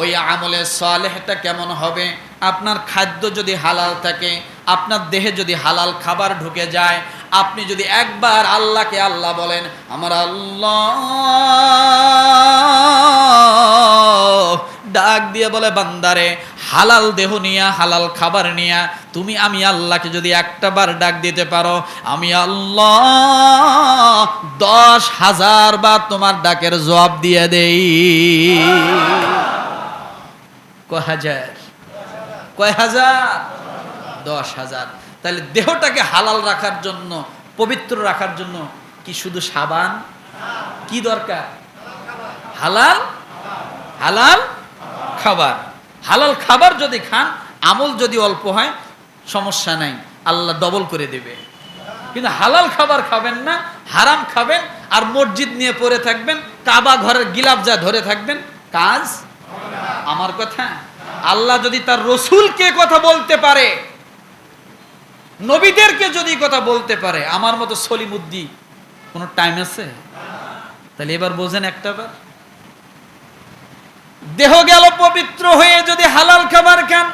ওই আমলে সালেহটা কেমন হবে? আপনার খাদ্য যদি হালাল থাকে, আপনার দেহে যদি হালাল খাবার ঢুকে যায়, আপনি যদি একবার আল্লাহকে আল্লাহ বলেন, আমার আল্লাহ ডাক দিয়ে বলে, বান্দারে, হালাল দেহ নিয়া, হালাল খাবার নিয়া, তুমি আমি আল্লাহকে যদি একটা বার ডাক দিতে পারো, আমি আল্লাহ দশ হাজার বার তোমার ডাকের জবাব দিয়ে দেই। কয় হাজার কয় হাজার দশ হাজার তাহলে দেহটাকে হালাল রাখার জন্য, পবিত্র রাখার জন্য কি শুধু সাবান? কি দরকার? হালাল? হালাল খাবার। হালাল খাবার যদি খান, আমল যদি অল্প হয়, সমস্যা নাই। আল্লাহ ডবল করে দেবে। কিন্তু হালাল খাবার খাবেন না, হারাম খাবেন, আর মসজিদ নিয়ে পড়ে থাকবেন, কাবা ঘরের গিলাপ যা ধরে থাকবেন, কাজ আমার কথা? আল্লাহ যদি তার রসুলকে কথা বলতে পারে, নবীদেরকে যদি কথা বলতে পারে, আমার মতো সলিমুদ্দি কোনো টাইম আছে? তাহলে এবার বোঝেন একটা বার। দেহ গেল পবিত্র হয়ে যদি হালাল খাবার খান,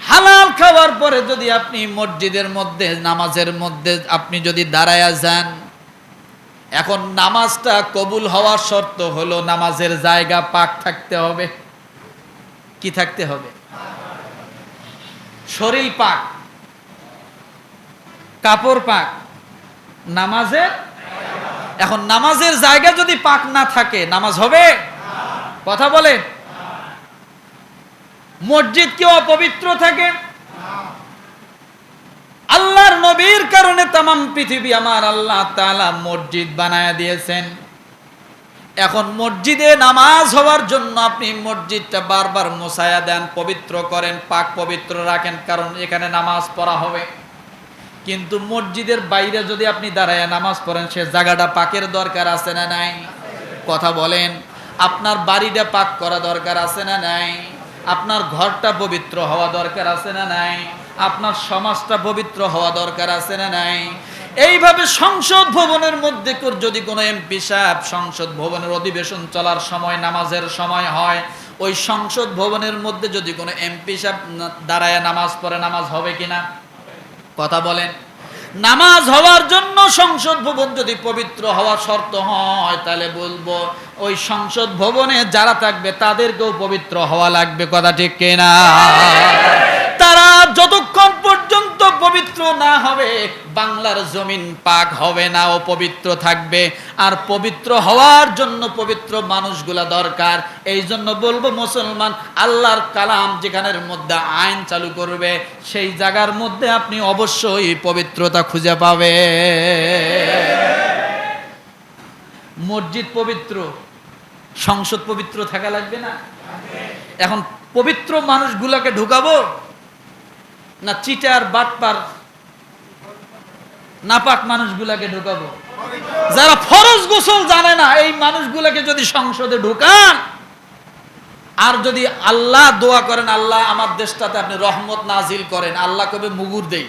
হালাল খাবার পরে যদি আপনি মসজিদের মধ্যে, নামাজের মধ্যে আপনি যদি দাঁড়ায়া যান এখন নামাজটা কবুল হওয়ার শর্ত হলো নামাজের জায়গা পাক থাকতে হবে। কি থাকতে হবে? শরীর পাক। কাপড় পাক। নামাজের এখন নামাজের জায়গা যদি পাক না থাকে, নামাজ হবে? কথা বলেন। মসজিদ কেউ অপবিত্র থাকে? আল্লাহর নবীর কারণে তাম পৃথিবী আমার আল্লাহ তাআলা মসজিদ বানায় দিয়েছেন। এখন মসজিদে নামাজ হওয়ার জন্য আপনি মসজিদটা বারবার মোসায়া দেন, পবিত্র করেন, পাক পবিত্র রাখেন, কারণ এখানে নামাজ পড়া হবে। কিন্তু মসজিদের বাইরে যদি আপনি দাঁড়ায় নামাজ পড়েন, সে জায়গাটা পাকের দরকার আছে না নাই? কথা বলেন, আপনার বাড়িটা পাক করা দরকার আছে না নাই? আপনার ঘরটা পবিত্র হওয়া দরকার আছে না নাই? আপনার সমাজটা পবিত্র হওয়া দরকার, আছে না নাই? এইভাবে সংসদ ভবনের মধ্যে যদি কোনো এমপি সাহেব সংসদ ভবনের অধিবেশন চলার সময়, নামাজের সময় হয়, ওই সংসদ ভবনের মধ্যে যদি কোনো এমপি সাহেব দাঁড়ায় নামাজ পড়ে, নামাজ হবে কিনা কথা বলেন। নামাজ হওয়ার জন্য সংসদ ভবন যদি পবিত্র হওয়ার শর্ত হয়, তাহলে বলব, ওই সংসদ ভবনে যারা থাকবে, তাদেরকেও পবিত্র হওয়া লাগবে, কথা ঠিক কিনা? যতক্ষণ পর্যন্ত পবিত্র না হবে, বাংলার জমিন পাক হবে না ও পবিত্র থাকবে। আর পবিত্র হওয়ার জন্য পবিত্র মানুষগুলা দরকার। এই জন্য বলব মুসলমান, আল্লাহর কালাম যেখানের মধ্যে আইন চালু করবে, সেই জায়গার মধ্যে আপনি অবশ্যই পবিত্রতা খুঁজে পাবে মসজিদ পবিত্র, সংসদ পবিত্র থাকা লাগবে না? এখন পবিত্র মানুষগুলোকে ঢুকাবো? না চিটার, বাটপার, নাপাক মানুষগুলাকে ঢুকাবো। যারা ফরজ গোসল জানে না, এই মানুষগুলাকে যদি সংসদে ঢুকান, আর যদি আল্লাহ দোয়া করেন, আল্লাহ আমার দেশটাতে আপনি রহমত নাজিল করেন, আল্লাহ কবে মুগুর দেই?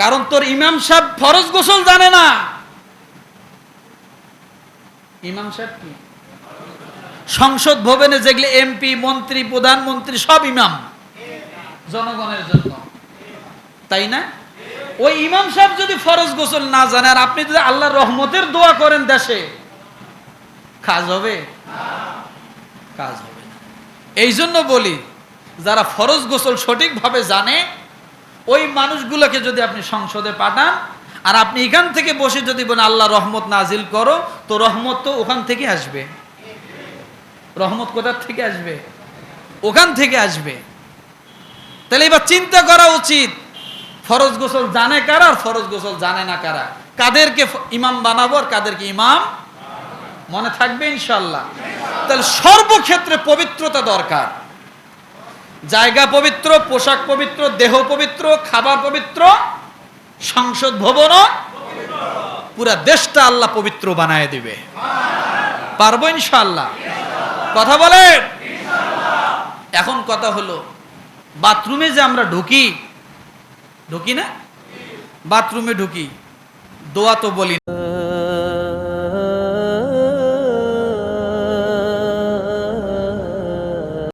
কারণ তোর ইমাম সাহেব ফরজ গোসল জানে না। ইমাম সাহেব কি? সংসদ ভবনে যেগুলি এমপি, মন্ত্রী, প্রধানমন্ত্রী, সব ইমাম। জনগণের জন্য। তাই না? ওই ইমাম সাহেব যদি ফরজ গোসল না জানে, আর আপনি যদি আল্লাহর রহমতের দোয়া করেন দেশে, কাজ হবে? কাজ হবে এই জন্য বলি, যারা ফরজ গোসল সঠিকভাবে জানে, ওই মানুষগুলোকে যদি আপনি সংসদে পাঠান, আর আপনি এখান থেকে বসে যদি বলেন, আল্লাহ রহমত নাজিল করো, তো রহমত তো ওখান থেকে আসবে। রহমত কোথার থেকে আসবে? ওখান থেকে আসবে। তাহলে এবার চিন্তা করা উচিত, ফরজ গোসল জানে কারা আর ফরজ গোসল জানে না কারা? কাদেরকে ইমাম বানাবো আর কাদেরকে ইমাম মনে থাকবে ইনশাল্লাহ তাহলে সর্বক্ষেত্রে পবিত্রতা দরকার। জায়গা পবিত্র, পোশাক পবিত্র, দেহ পবিত্র, খাবার পবিত্র, সংসদ ভবনও পুরা দেশটা আল্লাহ পবিত্র বানায় দিবে। পারব ইনশাল্লাহ কথা বলে এখন কথা হলো, বাথরুমে যে আমরা ঢুকি ঢুকি না বাথরুমে ঢুকি, দোয়া তো বলি না।